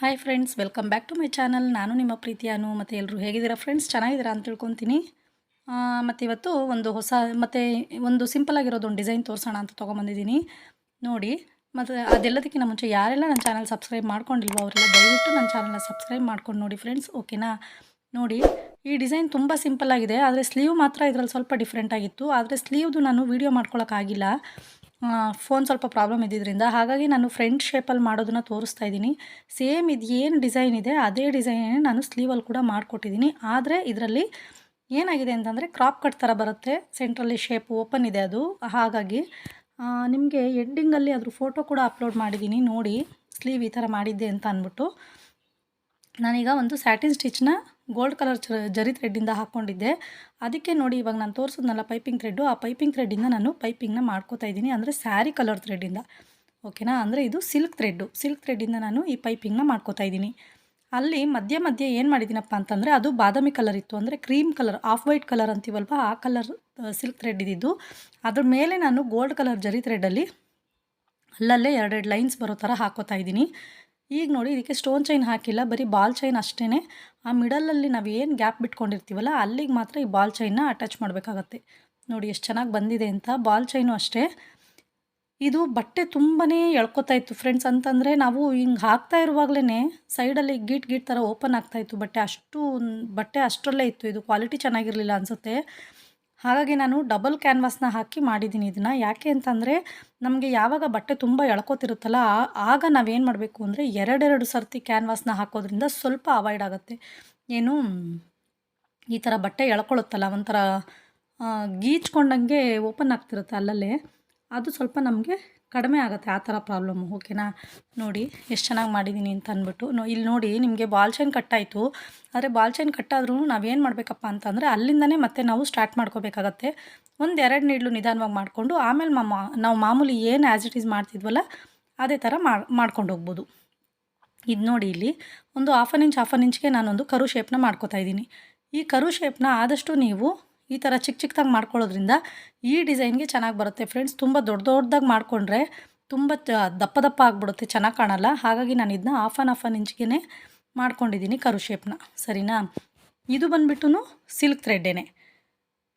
Hi friends welcome back to my channel ನಾನು ನಿಮ್ಮ ಪ್ರೀತಿಯಾನು ಮತ್ತು ಎಲ್ಲರೂ ಹೇಗಿದ್ದೀರಾ ಫ್ರೆಂಡ್ಸ್ ಚೆನ್ನಾಗಿದ್ದೀರಾ ಅಂತ ತಿಳ್ಕೊತೀನಿ. ಮತ್ತು ಇವತ್ತು ಒಂದು ಹೊಸ, ಮತ್ತು ಒಂದು ಸಿಂಪಲ್ ಆಗಿರೋದು ಒಂದು ಡಿಸೈನ್ ತೋರಿಸೋಣ ಅಂತ ತೊಗೊಂಬಂದಿದ್ದೀನಿ. ನೋಡಿ, ಮತ್ತು ಅದೆಲ್ಲದಕ್ಕಿಂತ ಮುಂಚೆ ಯಾರೆಲ್ಲ ನನ್ನ ಚಾನಲ್ ಸಬ್ಸ್ಕ್ರೈಬ್ ಮಾಡ್ಕೊಂಡಿಲ್ವೋ ಅವರೆಲ್ಲ ದಯವಿಟ್ಟು ನನ್ನ ಚಾನಲ್ನ ಸಬ್ಸ್ಕ್ರೈಬ್ ಮಾಡ್ಕೊಂಡು ನೋಡಿ ಫ್ರೆಂಡ್ಸ್ ಓಕೆನಾ ನೋಡಿ, ಈ ಡಿಸೈನ್ ತುಂಬ ಸಿಂಪಲ್ ಆಗಿದೆ, ಆದರೆ ಸ್ಲೀವ್ ಮಾತ್ರ ಇದರಲ್ಲಿ ಸ್ವಲ್ಪ ಡಿಫ್ರೆಂಟ್ ಆಗಿತ್ತು, ಆದರೆ ಸ್ಲೀವ್ದು ನಾನು ವೀಡಿಯೋ ಮಾಡ್ಕೊಳಕ್ಕಾಗಿಲ್ಲ ಫೋನ್ ಸ್ವಲ್ಪ ಪ್ರಾಬ್ಲಮ್ ಇದ್ದಿದ್ದರಿಂದ ಹಾಗಾಗಿ ನಾನು ಫ್ರಂಟ್ ಶೇಪಲ್ಲಿ ಮಾಡೋದನ್ನ ತೋರಿಸ್ತಾ ಇದ್ದೀನಿ. ಸೇಮ್ ಇದು ಏನು ಡಿಸೈನ್ ಇದೆ, ಅದೇ ಡಿಸೈನೇ ನಾನು ಸ್ಲೀವಲ್ಲಿ ಕೂಡ ಮಾಡಿಕೊಟ್ಟಿದ್ದೀನಿ. ಆದರೆ ಇದರಲ್ಲಿ ಏನಾಗಿದೆ ಅಂತಂದರೆ ಕ್ರಾಪ್ ಕಟ್ ಥರ ಬರುತ್ತೆ ಸೆಂಟ್ರಲ್ಲಿ ಶೇಪ್ ಓಪನ್ ಇದೆ ಅದು. ಹಾಗಾಗಿ ನಿಮಗೆ ಎಂಡಿಂಗಲ್ಲಿ ಅದ್ರ ಫೋಟೋ ಕೂಡ ಅಪ್ಲೋಡ್ ಮಾಡಿದ್ದೀನಿ, ನೋಡಿ ಸ್ಲೀವ್ ಈ ಥರ ಮಾಡಿದ್ದೆ ಅಂತ ಅಂದ್ಬಿಟ್ಟು. ನಾನೀಗ ಒಂದು ಸ್ಯಾಟಿನ್ ಸ್ಟಿಚ್ನ ಗೋಲ್ಡ್ ಕಲರ್ ಜರಿ ಥ್ರೆಡ್ಡಿಂದ ಹಾಕ್ಕೊಂಡಿದ್ದೆ ಅದಕ್ಕೆ ನೋಡಿ ಇವಾಗ ನಾನು ತೋರಿಸಿದ್ನಲ್ಲ ಪೈಪಿಂಗ್ ಥ್ರೆಡ್ಡು, ಆ ಪೈಪಿಂಗ್ ಥ್ರೆಡ್ಡಿಂದ ನಾನು ಪೈಪಿಂಗ್ನ ಮಾಡ್ಕೋತಾ ಇದ್ದೀನಿ. ಅಂದರೆ ಸ್ಯಾರಿ ಕಲರ್ ಥ್ರೆಡ್ಡಿಂದ ಓಕೆನಾ? ಅಂದರೆ ಇದು ಸಿಲ್ಕ್ ಥ್ರೆಡ್ಡು. ಸಿಲ್ಕ್ ಥ್ರೆಡ್ಡಿಂದ ನಾನು ಈ ಪೈಪಿಂಗ್ನ ಮಾಡ್ಕೋತಾ ಇದ್ದೀನಿ. ಅಲ್ಲಿ ಮಧ್ಯೆ ಮಧ್ಯೆ ಏನು ಮಾಡಿದ್ದೀನಪ್ಪ ಅಂತಂದರೆ ಅದು ಬಾದಾಮಿ ಕಲರ್ ಇತ್ತು. ಅಂದರೆ cream colour, off white colour ಅಂತೀವಲ್ವ? ಆ ಕಲರ್ ಸಿಲ್ಕ್ ಥ್ರೆಡ್ ಇದ್ದಿದ್ದು ಅದ್ರ ಮೇಲೆ ನಾನು ಗೋಲ್ಡ್ ಕಲರ್ ಜರಿ ಥ್ರೆಡ್ಡಲ್ಲಿ ಅಲ್ಲಲ್ಲೇ ಎರಡೆರಡು ಲೈನ್ಸ್ ಬರೋ ಥರ ಹಾಕೋತಾ ಇದ್ದೀನಿ. ಈಗ ನೋಡಿ ಇದಕ್ಕೆ ಸ್ಟೋನ್ ಚೈನ್ ಹಾಕಿಲ್ಲ, ಬರೀ ಬಾಲ್ ಚೈನ್ ಅಷ್ಟೇ ಆ ಮಿಡಲಲ್ಲಿ ನಾವು ಏನು ಗ್ಯಾಪ್ ಬಿಟ್ಕೊಂಡಿರ್ತೀವಲ್ಲ, ಅಲ್ಲಿಗೆ ಮಾತ್ರ ಈ ಬಾಲ್ ಚೈನ್ನ ಅಟ್ಯಾಚ್ ಮಾಡಬೇಕಾಗತ್ತೆ. ನೋಡಿ ಎಷ್ಟು ಚೆನ್ನಾಗಿ ಬಂದಿದೆ ಅಂತ ಬಾಲ್ ಚೈನು ಅಷ್ಟೇ. ಇದು ಬಟ್ಟೆ ತುಂಬಾ ಎಳ್ಕೊತಾ ಇತ್ತು ಫ್ರೆಂಡ್ಸ್ ಅಂತಂದರೆ, ನಾವು ಹಿಂಗೆ ಹಾಕ್ತಾ ಇರುವಾಗಲೇ ಸೈಡಲ್ಲಿ ಗೀಟ್ ಗೀಟ್ ಥರ ಓಪನ್ ಆಗ್ತಾಯಿತ್ತು ಬಟ್ಟೆ. ಅಷ್ಟು, ಬಟ್ಟೆ ಅಷ್ಟರಲ್ಲೇ ಇತ್ತು, ಇದು ಕ್ವಾಲಿಟಿ ಚೆನ್ನಾಗಿರಲಿಲ್ಲ ಅನಿಸುತ್ತೆ. ಹಾಗಾಗಿ ನಾನು ಡಬಲ್ ಕ್ಯಾನ್ವಾಸ್ನ ಹಾಕಿ ಮಾಡಿದ್ದೀನಿ ಇದನ್ನು. ಯಾಕೆ ಅಂತಂದರೆ ನಮಗೆ ಯಾವಾಗ ಬಟ್ಟೆ ತುಂಬ ಎಳ್ಕೊತಿರುತ್ತಲ್ಲ ಆಗ ನಾವೇನು ಮಾಡಬೇಕು ಅಂದರೆ ಎರಡೆರಡು ಸರ್ತಿ ಕ್ಯಾನ್ವಾಸ್ನ ಹಾಕೋದ್ರಿಂದ ಸ್ವಲ್ಪ ಅವಾಯ್ಡ್ ಆಗುತ್ತೆ. ಏನು, ಈ ಥರ ಬಟ್ಟೆ ಎಳ್ಕೊಳುತ್ತಲ್ಲ, ಒಂಥರ ಗೀಚ್ಕೊಂಡಂಗೆ ಓಪನ್ ಆಗ್ತಿರುತ್ತೆ ಅಲ್ಲಲ್ಲೇ. ಅದು ಸ್ವಲ್ಪ ನಮಗೆ ಕಡಿಮೆ ಆಗುತ್ತೆ ಆ ಥರ ಪ್ರಾಬ್ಲಮ್ಮು ಓಕೆನಾ? ನೋಡಿ, ಎಷ್ಟು ಚೆನ್ನಾಗಿ ಮಾಡಿದ್ದೀನಿ ಅಂತ ಅಂದ್ಬಿಟ್ಟು. ಇಲ್ಲಿ ನೋಡಿ, ನಿಮಗೆ ಬಾಲ್ ಚೈನ್ ಕಟ್ಟಾಯಿತು. ಆದರೆ ಬಾಲ್ ಚೈನ್ ಕಟ್ಟಾದ್ರೂ ನಾವೇನು ಮಾಡಬೇಕಪ್ಪ ಅಂತಂದರೆ ಅಲ್ಲಿಂದನೇ ಮತ್ತೆ ನಾವು ಸ್ಟಾರ್ಟ್ ಮಾಡ್ಕೋಬೇಕಾಗತ್ತೆ. ಒಂದು ಎರಡು ನೀಡ್ಲು ನಿಧಾನವಾಗಿ ಮಾಡಿಕೊಂಡು ಆಮೇಲೆ ಮಾ ನಾವು ಮಾಮೂಲಿ ಏನು ಆ್ಯಸ್ ಇಟ್ ಈಸ್ ಮಾಡ್ತಿದ್ವಲ್ಲ, ಅದೇ ಥರ ಮಾಡ್ಕೊಂಡು ಹೋಗ್ಬೋದು. ಇದು ನೋಡಿ ಇಲ್ಲಿ, ಒಂದು half an inch half an ಇಂಚ್ಗೆ ನಾನೊಂದು ಕರು ಶೇಪ್ನ ಮಾಡ್ಕೋತಾ ಇದ್ದೀನಿ ಈ ಕರು ಶೇಪ್ನ ಆದಷ್ಟು ನೀವು ಈ ಥರ ಚಿಕ್ಕ ಚಿಕ್ಕದಾಗಿ ಮಾಡ್ಕೊಳ್ಳೋದ್ರಿಂದ ಈ ಡಿಸೈನ್ಗೆ ಚೆನ್ನಾಗಿ ಬರುತ್ತೆ. ಫ್ರೆಂಡ್ಸ್, ತುಂಬ ದೊಡ್ಡ ದೊಡ್ಡದಾಗಿ ಮಾಡಿಕೊಂಡ್ರೆ ತುಂಬ ದಪ್ಪ ದಪ್ಪ ಆಗಿಬಿಡುತ್ತೆ. ಚೆನ್ನಾಗಿ ಕಾಣಲ್ಲ. ಹಾಗಾಗಿ ನಾನು ಇದನ್ನ ಆಫ್ ಆನ್ ಆಫ್ ಆನ್ ಇಂಚ್ಗೆ ಮಾಡ್ಕೊಂಡಿದ್ದೀನಿ ಕರು ಶೇಪ್ನ ಸರಿನಾ? ಇದು ಬಂದುಬಿಟ್ಟು ಸಿಲ್ಕ್ ಥ್ರೆಡ್ಡೇನೆ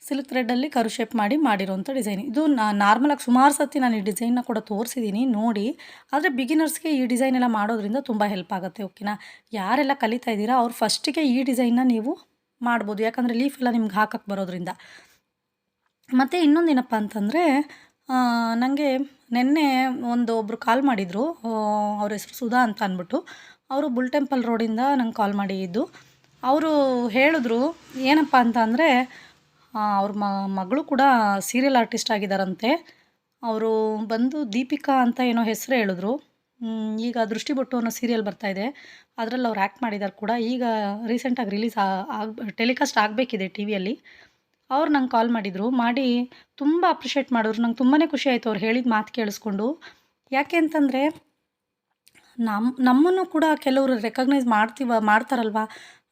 ಸಿಲ್ಕ್ ಥ್ರೆಡ್ಡಲ್ಲಿ ಕರು ಶೇಪ್ ಮಾಡಿ ಮಾಡಿರೋಂಥ ಡಿಸೈನ್. ಇದು ನಾರ್ಮಲಾಗಿ ಸುಮಾರು ಸತಿ ನಾನು ಈ ಡಿಸೈನ್ನ ಕೂಡ ತೋರಿಸಿದ್ದೀನಿ ನೋಡಿ. ಆದರೆ ಬಿಗಿನರ್ಸ್ಗೆ ಈ ಡಿಸೈನ್ ಎಲ್ಲ ಮಾಡೋದ್ರಿಂದ ತುಂಬ ಹೆಲ್ಪ್ ಆಗುತ್ತೆ, ಓಕೆನಾ? ಯಾರೆಲ್ಲ ಕಲಿತಾ ಇದ್ದೀರಾ, ಅವ್ರು ಫಸ್ಟಿಗೆ ಈ ಡಿಸೈನ್ನ ನೀವು ಮಾಡ್ಬೋದು. ಯಾಕಂದರೆ ಲೀಫ್ ಎಲ್ಲ ನಿಮ್ಗೆ ಹಾಕಕ್ಕೆ ಬರೋದ್ರಿಂದ. ಮತ್ತು ಇನ್ನೊಂದೇನಪ್ಪ ಅಂತಂದರೆ ನನಗೆ ನಿನ್ನೆ ಒಂದು ಒಬ್ಬರು ಕಾಲ್ ಮಾಡಿದರು. ಅವ್ರ ಹೆಸರು ಸುಧಾ ಅಂತ ಅಂದ್ಬಿಟ್ಟು. ಅವರು ಬುಲ್ ಟೆಂಪಲ್ ರೋಡಿಂದ ನಂಗೆ ಕಾಲ್ ಮಾಡಿದ್ದು. ಅವರು ಹೇಳಿದ್ರು, ಏನಪ್ಪ ಅಂತ ಅಂದರೆ ಅವ್ರ ಮಗಳು ಕೂಡ ಸೀರಿಯಲ್ ಆರ್ಟಿಸ್ಟ್ ಆಗಿದ್ದಾರಂತೆ ಅವರು ಬಂದು ದೀಪಿಕಾ ಅಂತ ಏನೋ ಹೆಸರು ಹೇಳಿದ್ರು. ಈಗ ದೃಷ್ಟಿ ದೃಷ್ಟಿಬೊಟ್ಟು ಅನ್ನೋ ಸೀರಿಯಲ್ ಬರ್ತಾಯಿದೆ ಅದರಲ್ಲಿ ಅವ್ರು ಆ್ಯಕ್ಟ್ ಮಾಡಿದ್ದಾರೆ ಕೂಡ. ಈಗ ರೀಸೆಂಟಾಗಿ ರಿಲೀಸ್ ಆಗ ಟೆಲಿಕಾಸ್ಟ್ ಆಗಬೇಕಿದೆ ಟಿ ವಿಯಲ್ಲಿ ಅವ್ರು ನಂಗೆ ಕಾಲ್ ಮಾಡಿದರು. ಮಾಡಿ ತುಂಬ ಅಪ್ರಿಷಿಯೇಟ್ ಮಾಡಿದ್ರು. ನಂಗೆ ತುಂಬಾ ಖುಷಿ ಆಯಿತು ಅವ್ರು ಹೇಳಿದ ಮಾತು ಕೇಳಿಸ್ಕೊಂಡು. ಯಾಕೆ ಅಂತಂದರೆ ನಮ್ಮ ನಮ್ಮನ್ನು ಕೂಡ ಕೆಲವರು ರೆಕಗ್ನೈಸ್ ಮಾಡ್ತೀವ, ಮಾಡ್ತಾರಲ್ವ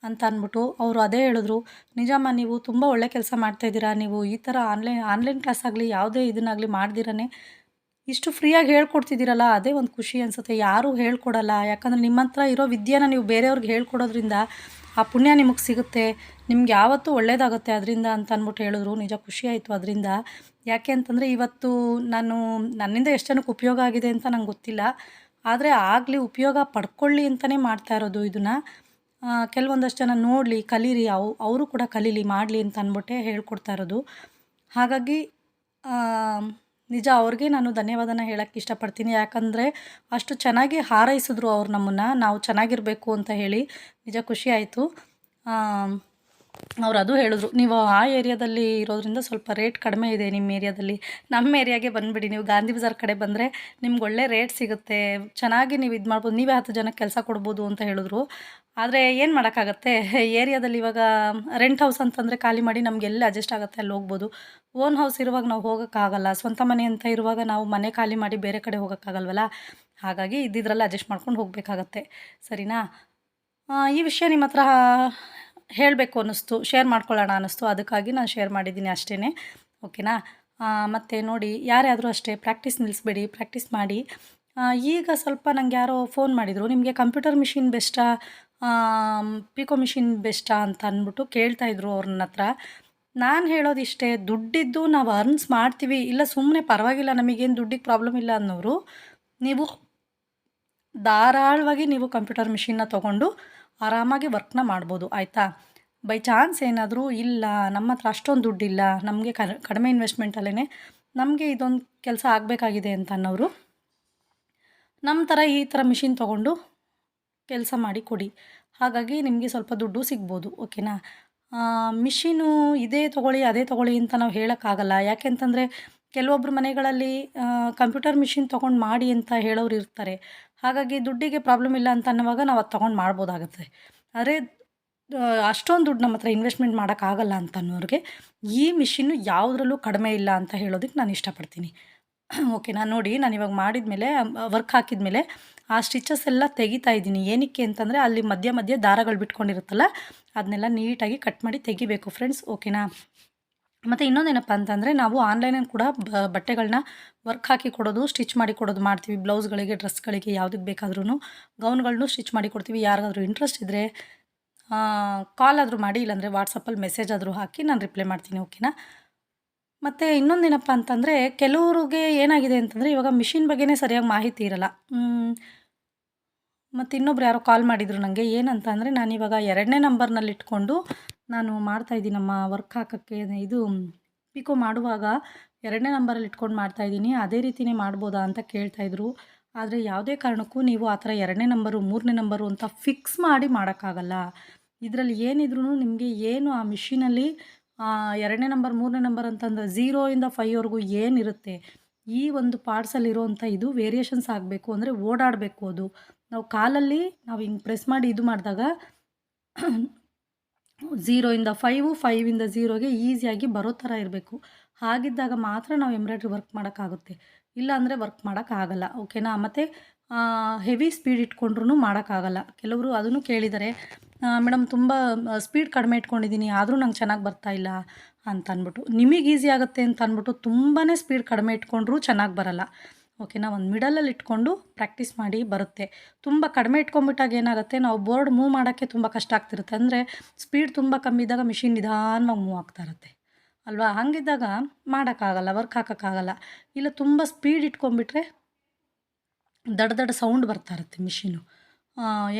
ಅಂತ ಅಂದ್ಬಿಟ್ಟು ಅವರು ಅದೇ ಹೇಳಿದ್ರು. ನಿಜಮ್ಮ, ನೀವು ತುಂಬ ಒಳ್ಳೆ ಕೆಲಸ ಮಾಡ್ತಾಯಿದ್ದೀರಾ ನೀವು ಈ ಥರ ಆನ್ಲೈನ್ ಆನ್ಲೈನ್ ಕ್ಲಾಸ್ ಆಗಲಿ, ಯಾವುದೇ ಇದನ್ನಾಗಲಿ ಮಾಡ್ದಿರೇ ಇಷ್ಟು ಫ್ರೀಯಾಗಿ ಹೇಳ್ಕೊಡ್ತಿದ್ದೀರಲ್ಲ, ಅದೇ ಒಂದು ಖುಷಿ ಅನಿಸುತ್ತೆ. ಯಾರೂ ಹೇಳ್ಕೊಡಲ್ಲ. ಯಾಕಂದರೆ ನಿಮ್ಮ ಹತ್ರ ಇರೋ ವಿದ್ಯೆನ ನೀವು ಬೇರೆಯವ್ರಿಗೆ ಹೇಳ್ಕೊಡೋದ್ರಿಂದ ಆ ಪುಣ್ಯ ನಿಮಗೆ ಸಿಗುತ್ತೆ. ನಿಮ್ಗೆ ಯಾವತ್ತೂ ಒಳ್ಳೇದಾಗುತ್ತೆ ಅದರಿಂದ ಅಂತ ಅಂದ್ಬಿಟ್ಟು ಹೇಳಿದ್ರು. ನಿಜ ಖುಷಿ ಆಯಿತು ಅದರಿಂದ. ಯಾಕೆ ಅಂತಂದರೆ ಇವತ್ತು ನಾನು, ನನ್ನಿಂದ ಎಷ್ಟು ಜನಕ್ಕೆ ಉಪಯೋಗ ಆಗಿದೆ ಅಂತ ನಂಗೆ ಗೊತ್ತಿಲ್ಲ. ಆದರೆ ಆಗಲಿ ಉಪಯೋಗ ಪಡ್ಕೊಳ್ಳಿ ಅಂತಲೇ ಮಾಡ್ತಾ ಇರೋದು ಇದನ್ನು. ಕೆಲವೊಂದಷ್ಟು ಜನ ನೋಡಲಿ, ಕಲೀರಿ. ಅವು, ಅವರು ಕೂಡ ಕಲೀಲಿ, ಮಾಡಲಿ ಅಂತ ಅಂದ್ಬಿಟ್ಟೆ ಹೇಳ್ಕೊಡ್ತಾ ಇರೋದು. ಹಾಗಾಗಿ ನಿಜ, ಅವ್ರಿಗೆ ನಾನು ಧನ್ಯವಾದನ ಹೇಳೋಕ್ಕೆ ಇಷ್ಟಪಡ್ತೀನಿ. ಯಾಕಂದರೆ ಅಷ್ಟು ಚೆನ್ನಾಗಿ ಹಾರೈಸಿದ್ರು ಅವ್ರು ನಮ್ಮನ್ನು. ನಾವು ಚೆನ್ನಾಗಿರಬೇಕು ಅಂತ ಹೇಳಿ ನಿಜ ಖುಷಿ ಆಯಿತು. ಅವ್ರು ಅದು ಹೇಳಿದ್ರು, ನೀವು ಆ ಏರಿಯಾದಲ್ಲಿ ಇರೋದ್ರಿಂದ ಸ್ವಲ್ಪ ರೇಟ್ ಕಡಿಮೆ ಇದೆ ನಿಮ್ಮ ಏರಿಯಾದಲ್ಲಿ. ನಮ್ಮ ಏರಿಯಾಗೆ ಬಂದುಬಿಡಿ, ನೀವು ಗಾಂಧಿ ಬಜಾರ್ ಕಡೆ ಬಂದರೆ ನಿಮ್ಗೆ ಒಳ್ಳೆ ರೇಟ್ ಸಿಗುತ್ತೆ. ಚೆನ್ನಾಗಿ ನೀವು ಇದು ಮಾಡ್ಬೋದು. ನೀವೇ ಹತ್ತು ಜನಕ್ಕೆ ಕೆಲಸ ಕೊಡ್ಬೋದು ಅಂತ ಹೇಳಿದ್ರು. ಆದರೆ ಏನು ಮಾಡೋಕ್ಕಾಗತ್ತೆ? ಏರಿಯಾದಲ್ಲಿ ಇವಾಗ ರೆಂಟ್ ಹೌಸ್ ಅಂತಂದರೆ ಖಾಲಿ ಮಾಡಿ ನಮ್ಗೆ ಎಲ್ಲಿ ಅಡ್ಜಸ್ಟ್ ಆಗುತ್ತೆ ಅಲ್ಲಿ ಹೋಗ್ಬೋದು. ಓನ್ ಹೌಸ್ ಇರುವಾಗ ನಾವು ಹೋಗೋಕ್ಕಾಗಲ್ಲ. ಸ್ವಂತ ಮನೆ ಅಂತ ಇರುವಾಗ ನಾವು ಮನೆ ಖಾಲಿ ಮಾಡಿ ಬೇರೆ ಕಡೆ ಹೋಗೋಕ್ಕಾಗಲ್ವಲ್ಲ? ಹಾಗಾಗಿ ಇದ್ದಿದ್ರಲ್ಲಿ ಅಡ್ಜಸ್ಟ್ ಮಾಡ್ಕೊಂಡು ಹೋಗಬೇಕಾಗತ್ತೆ. ಸರಿನಾ? ಈ ವಿಷಯ ನಿಮ್ಮ ಹತ್ರ ಹೇಳಬೇಕು ಅನ್ನಿಸ್ತು ಶೇರ್ ಮಾಡ್ಕೊಳ್ಳೋಣ ಅನ್ನಿಸ್ತು. ಅದಕ್ಕಾಗಿ ನಾನು ಶೇರ್ ಮಾಡಿದ್ದೀನಿ ಅಷ್ಟೇ ಓಕೆನಾ ಮತ್ತು ನೋಡಿ, ಯಾರ್ಯಾದರೂ ಅಷ್ಟೇ ಪ್ರಾಕ್ಟೀಸ್ ನಿಲ್ಲಿಸ್ಬೇಡಿ ಪ್ರಾಕ್ಟೀಸ್ ಮಾಡಿ. ಈಗ ಸ್ವಲ್ಪ ನಂಗೆ ಯಾರೋ ಫೋನ್ ಮಾಡಿದರು. ನಿಮಗೆ ಕಂಪ್ಯೂಟರ್ ಮಿಷಿನ್ ಬೆಸ್ಟಾ? ಪಿಕೋ ಮಿಷಿನ್ ಬೆಸ್ಟಾ ಅಂತ ಅಂದ್ಬಿಟ್ಟು ಕೇಳ್ತಾಯಿದ್ರು ಅವ್ರ ಹತ್ರ. ನಾನು ಹೇಳೋದಿಷ್ಟೇ ದುಡ್ಡಿದ್ದು ನಾವು ಅರ್ನ್ಸ್ ಮಾಡ್ತೀವಿ. ಇಲ್ಲ ಸುಮ್ಮನೆ ಪರವಾಗಿಲ್ಲ, ನಮಗೇನು ದುಡ್ಡಿಗೆ ಪ್ರಾಬ್ಲಮ್ ಇಲ್ಲ ಅನ್ನೋರು, ನೀವು ಧಾರಾಳವಾಗಿ ನೀವು ಕಂಪ್ಯೂಟರ್ ಮಿಷಿನ್ನ ತೊಗೊಂಡು ಆರಾಮಾಗಿ ವರ್ಕ್ನ ಮಾಡ್ಬೋದು, ಆಯಿತಾ? ಬೈ ಚಾನ್ಸ್ ಏನಾದರೂ ಇಲ್ಲ, ನಮ್ಮ ಹತ್ರ ಅಷ್ಟೊಂದು ದುಡ್ಡಿಲ್ಲ, ನಮಗೆ ಕಡಿಮೆ ಇನ್ವೆಸ್ಟ್ಮೆಂಟಲ್ಲೇ ನಮಗೆ ಇದೊಂದು ಕೆಲಸ ಆಗಬೇಕಾಗಿದೆ ಅಂತ ಅನ್ನೋರು ನಮ್ಮ ಥರ ಈ ಥರ ಮಿಷಿನ್ ತೊಗೊಂಡು ಕೆಲಸ ಮಾಡಿ ಕೊಡಿ. ಹಾಗಾಗಿ ನಿಮಗೆ ಸ್ವಲ್ಪ ದುಡ್ಡು ಸಿಗ್ಬೋದು, ಓಕೆನಾ? ಮಿಷಿನು ಇದೇ ತೊಗೊಳ್ಳಿ, ಅದೇ ತೊಗೊಳ್ಳಿ ಅಂತ ನಾವು ಹೇಳೋಕ್ಕಾಗಲ್ಲ. ಯಾಕೆಂತಂದರೆ ಕೆಲವೊಬ್ಬರು ಮನೆಗಳಲ್ಲಿ ಕಂಪ್ಯೂಟರ್ ಮಿಷಿನ್ ತೊಗೊಂಡು ಮಾಡಿ ಅಂತ ಹೇಳೋರು ಇರ್ತಾರೆ. ಹಾಗಾಗಿ ದುಡ್ಡಿಗೆ ಪ್ರಾಬ್ಲಮ್ ಇಲ್ಲ ಅಂತ ಅನ್ನುವಾಗ ನಾವು ಅದು ತೊಗೊಂಡು ಮಾಡ್ಬೋದಾಗುತ್ತೆ. ಆದರೆ ಅಷ್ಟೊಂದು ದುಡ್ಡು ನಮ್ಮ ಹತ್ರ ಇನ್ವೆಸ್ಟ್ಮೆಂಟ್ ಮಾಡೋಕ್ಕಾಗಲ್ಲ ಅಂತ ಅನ್ನೋರಿಗೆ ಈ ಮಿಷಿನ್ನು ಯಾವುದ್ರಲ್ಲೂ ಕಡಿಮೆ ಇಲ್ಲ ಅಂತ ಹೇಳೋದಕ್ಕೆ ನಾನು ಇಷ್ಟಪಡ್ತೀನಿ. ಓಕೆನಾ ನೋಡಿ, ನಾನು ಇವಾಗ ಮಾಡಿದ್ಮೇಲೆ ವರ್ಕ್ ಹಾಕಿದ ಮೇಲೆ ಆ ಸ್ಟಿಚಸ್ ಎಲ್ಲ ತೆಗಿತಾ ಇದ್ದೀನಿ. ಏನಕ್ಕೆ ಅಂತಂದರೆ ಅಲ್ಲಿ ಮಧ್ಯ ಮಧ್ಯೆ ದಾರಗಳು ಬಿಟ್ಕೊಂಡಿರುತ್ತಲ್ಲ ಅದನ್ನೆಲ್ಲ ನೀಟಾಗಿ ಕಟ್ ಮಾಡಿ ತೆಗಿಬೇಕು. ಫ್ರೆಂಡ್ಸ್ ಓಕೆನಾ ಮತ್ತು ಇನ್ನೊಂದೇನಪ್ಪ ಅಂತಂದರೆ ನಾವು ಆನ್ಲೈನಲ್ಲಿ ಕೂಡ ಬಟ್ಟೆಗಳನ್ನ ವರ್ಕ್ ಹಾಕಿ ಕೊಡೋದು ಸ್ಟಿಚ್ ಮಾಡಿ ಕೊಡೋದು ಮಾಡ್ತೀವಿ. ಬ್ಲೌಸ್ಗಳಿಗೆ, ಡ್ರೆಸ್ಗಳಿಗೆ ಯಾವುದಕ್ಕೆ ಬೇಕಾದ್ರೂ ಗೌನ್ಗಳನ್ನು ಸ್ಟಿಚ್ ಮಾಡಿ ಕೊಡ್ತೀವಿ. ಯಾರಿಗಾದ್ರೂ ಇಂಟ್ರೆಸ್ಟ್ ಇದ್ದರೆ ಕಾಲ್ ಆದರೂ ಮಾಡಿ, ಇಲ್ಲಾಂದರೆ ವಾಟ್ಸಪ್ಪಲ್ಲಿ ಮೆಸೇಜ್ ಆದರೂ ಹಾಕಿ ನಾನು ರಿಪ್ಲೈ ಮಾಡ್ತೀನಿ ಓಕೆನಾ ಮತ್ತು ಇನ್ನೊಂದೇನಪ್ಪ ಅಂತಂದರೆ ಕೆಲವ್ರಿಗೆ ಏನಾಗಿದೆ ಅಂತಂದರೆ ಇವಾಗ ಮಿಷಿನ್ ಬಗ್ಗೆನೇ ಸರಿಯಾಗಿ ಮಾಹಿತಿ ಇರಲ್ಲ. ಮತ್ತು ಇನ್ನೊಬ್ರು ಯಾರೋ ಕಾಲ್ ಮಾಡಿದರು ನನಗೆ ಏನಂತ ಅಂದರೆ ನಾನಿವಾಗ ಎರಡನೇ ನಂಬರ್ನಲ್ಲಿ ಇಟ್ಕೊಂಡು ನಾನು ಮಾಡ್ತಾಯಿದ್ದೀನಮ್ಮ ವರ್ಕ್ ಹಾಕೋಕ್ಕೆ. ಇದು ಪಿಕೋ ಮಾಡುವಾಗ ಎರಡನೇ ನಂಬರಲ್ಲಿ ಇಟ್ಕೊಂಡು ಮಾಡ್ತಾಯಿದ್ದೀನಿ ಅದೇ ರೀತಿಯೇ ಮಾಡ್ಬೋದಾ ಅಂತ ಕೇಳ್ತಾಯಿದ್ರು ಆದರೆ ಯಾವುದೇ ಕಾರಣಕ್ಕೂ ನೀವು ಆ ಥರ ಎರಡನೇ ನಂಬರು ಮೂರನೇ ನಂಬರು ಅಂತ ಫಿಕ್ಸ್ ಮಾಡಿ ಮಾಡೋಕ್ಕಾಗಲ್ಲ. ಇದರಲ್ಲಿ ಏನಿದ್ರೂ ನಿಮಗೆ ಏನು ಆ ಮಿಷಿನಲ್ಲಿ ಎರಡನೇ ನಂಬರ್ ಮೂರನೇ ನಂಬರ್ ಅಂತಂದ್ರೆ ಝೀರೋಯಿಂದ ಫೈವ್ವರೆಗೂ ಏನಿರುತ್ತೆ? ಈ ಒಂದು ಪಾರ್ಟ್ಸಲ್ಲಿರುವಂಥ ಇದು ವೇರಿಯೇಷನ್ಸ್ ಆಗಬೇಕು ಅಂದರೆ ಓಡಾಡಬೇಕು ಅದು. ನಾವು ಕಾಲಲ್ಲಿ ನಾವು ಹಿಂಗೆ ಪ್ರೆಸ್ ಮಾಡಿ ಇದು ಮಾಡಿದಾಗ ಝೀರೋಯಿಂದ ಫೈವು ಫೈವಿಂದ ಝೀರೋಗೆ ಈಸಿಯಾಗಿ ಬರೋ ಥರ ಇರಬೇಕು. ಹಾಗಿದ್ದಾಗ ಮಾತ್ರ ನಾವು ಎಂಬ್ರಾಯ್ಡ್ರಿ ವರ್ಕ್ ಮಾಡೋಕ್ಕಾಗುತ್ತೆ. ಇಲ್ಲ ಅಂದರೆ ವರ್ಕ್ ಮಾಡೋಕ್ಕಾಗಲ್ಲ ಓಕೆನಾ ಮತ್ತು ಹೆವಿ ಸ್ಪೀಡ್ ಇಟ್ಕೊಂಡ್ರೂ ಮಾಡೋಕ್ಕಾಗಲ್ಲ. ಕೆಲವರು ಅದನ್ನು ಕೇಳಿದ್ದಾರೆ ಮೇಡಮ್ ತುಂಬ ಸ್ಪೀಡ್ ಕಡಿಮೆ ಇಟ್ಕೊಂಡಿದ್ದೀನಿ ಆದರೂ ನಂಗೆ ಚೆನ್ನಾಗಿ ಬರ್ತಾ ಇಲ್ಲ ಅಂತ ಅಂದ್ಬಿಟ್ಟು ನಿಮಗೆ ಈಸಿ ಆಗುತ್ತೆ ಅಂತ ಅಂದ್ಬಿಟ್ಟು ತುಂಬಾ ಸ್ಪೀಡ್ ಕಡಿಮೆ ಇಟ್ಕೊಂಡ್ರೂ ಚೆನ್ನಾಗಿ ಬರಲ್ಲ. ಓಕೆನಾ ಒಂದು ಮಿಡಲಲ್ಲಿ ಇಟ್ಕೊಂಡು ಪ್ರಾಕ್ಟೀಸ್ ಮಾಡಿ ಬರುತ್ತೆ. ತುಂಬ ಕಡಿಮೆ ಇಟ್ಕೊಂಡ್ಬಿಟ್ಟಾಗ ಏನಾಗುತ್ತೆ, ನಾವು ಬೋರ್ಡ್ ಮೂವ್ ಮಾಡೋಕ್ಕೆ ತುಂಬ ಕಷ್ಟ ಆಗ್ತಿರುತ್ತೆ. ಅಂದರೆ ಸ್ಪೀಡ್ ತುಂಬ ಕಮ್ಮಿ ಇದ್ದಾಗ ಮಿಷಿನ್ ನಿಧಾನವಾಗಿ ಮೂವ್ ಆಗ್ತಾ ಇರುತ್ತೆ. ಅಲ್ವಾ? ಹಾಗಿದ್ದಾಗ ಮಾಡೋಕ್ಕಾಗಲ್ಲ ವರ್ಕ್ ಹಾಕೋಕ್ಕಾಗಲ್ಲ. ಇಲ್ಲ, ತುಂಬ ಸ್ಪೀಡ್ ಇಟ್ಕೊಂಡ್ಬಿಟ್ರೆ ದಡ ದಡ ಸೌಂಡ್ ಬರ್ತಾ ಇರುತ್ತೆ ಮಿಷಿನು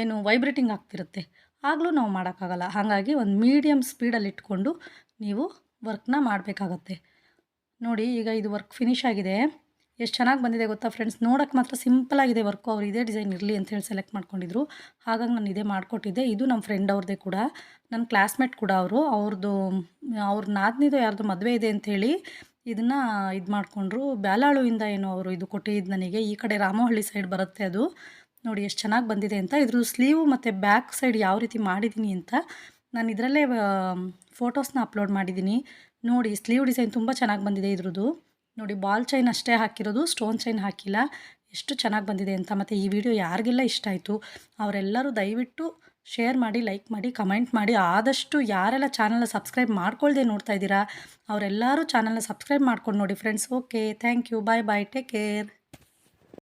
ಏನು ವೈಬ್ರೇಟಿಂಗ್ ಆಗ್ತಿರುತ್ತೆ. ಆಗಲೂ ನಾವು ಮಾಡೋಕ್ಕಾಗಲ್ಲ. ಹಾಗಾಗಿ ಒಂದು ಮೀಡಿಯಮ್ ಸ್ಪೀಡಲ್ಲಿ ಇಟ್ಕೊಂಡು ನೀವು ವರ್ಕ್ನ ಮಾಡಬೇಕಾಗತ್ತೆ. ನೋಡಿ, ಈಗ ಇದು ವರ್ಕ್ ಫಿನಿಶ್ ಆಗಿದೆ. ಎಷ್ಟು ಚೆನ್ನಾಗಿ ಬಂದಿದೆ ಗೊತ್ತಾ ಫ್ರೆಂಡ್ಸ್ ನೋಡೋಕ್ಕೆ ಮಾತ್ರ ಸಿಂಪಲ್ ಆಗಿದೆ ವರ್ಕು ಅವ್ರು. ಇದೇ ಡಿಸೈನ್ ಇರಲಿ ಅಂತ ಹೇಳಿ ಸೆಲೆಕ್ಟ್ ಮಾಡ್ಕೊಂಡಿದ್ರು. ಹಾಗಾಗಿ ನಾನು ಇದೇ ಮಾಡಿಕೊಟ್ಟಿದ್ದೆ. ಇದು ನಮ್ಮ ಫ್ರೆಂಡ್ ಅವ್ರದ್ದೇ ಕೂಡ. ನನ್ನ ಕ್ಲಾಸ್ಮೇಟ್ ಕೂಡ ಅವರು. ಅವ್ರದ್ದು ಅವ್ರ ನಾದಿನಿದು ಯಾರ್ದು ಮದುವೆ ಇದೆ ಅಂಥೇಳಿ ಇದನ್ನು ಇದು ಮಾಡಿಕೊಂಡ್ರು. ಬ್ಯಾಲಾಳುವಿಂದ ಏನು ಅವರು ಇದು ಕೊಟ್ಟಿದ್ದು ನನಗೆ. ಈ ಕಡೆ ರಾಮಹಳ್ಳಿ ಸೈಡ್ ಬರುತ್ತೆ ಅದು. ನೋಡಿ ಎಷ್ಟು ಚೆನ್ನಾಗಿ ಬಂದಿದೆ ಅಂತ. ಇದ್ರದ್ದು ಸ್ಲೀವ್ ಮತ್ತು ಬ್ಯಾಕ್ ಸೈಡ್ ಯಾವ ರೀತಿ ಮಾಡಿದ್ದೀನಿ ಅಂತ ನಾನು ಇದರಲ್ಲೇ ಫೋಟೋಸ್ನ ಅಪ್ಲೋಡ್ ಮಾಡಿದ್ದೀನಿ ನೋಡಿ ಸ್ಲೀವ್ ಡಿಸೈನ್ ತುಂಬ ಚೆನ್ನಾಗಿ ಬಂದಿದೆ ಇದ್ರದ್ದು. ನೋಡಿ ಬಾಲ್ ಚೈನ್ ಅಷ್ಟೇ ಹಾಕಿರೋದು ಸ್ಟೋನ್ ಚೈನ್ ಹಾಕಿಲ್ಲ. ಎಷ್ಟು ಚೆನ್ನಾಗಿ ಬಂದಿದೆ ಅಂತ ಮತ್ತು ಈ ವಿಡಿಯೋ ಯಾರಿಗೆಲ್ಲ ಇಷ್ಟ ಆಯಿತು, ಅವರೆಲ್ಲರೂ ದಯವಿಟ್ಟು ಶೇರ್ ಮಾಡಿ ಲೈಕ್ ಮಾಡಿ ಕಮೆಂಟ್ ಮಾಡಿ. ಆದಷ್ಟು ಯಾರೆಲ್ಲ ಚಾನಲ್ನ ಸಬ್ಸ್ಕ್ರೈಬ್ ಮಾಡ್ಕೊಳ್ದೆ ನೋಡ್ತಾ ಇದ್ದೀರಾ, ಅವರೆಲ್ಲರೂ ಚಾನಲ್ನ ಸಬ್ಸ್ಕ್ರೈಬ್ ಮಾಡ್ಕೊಂಡು ನೋಡಿ friends okay thank you bye bye take care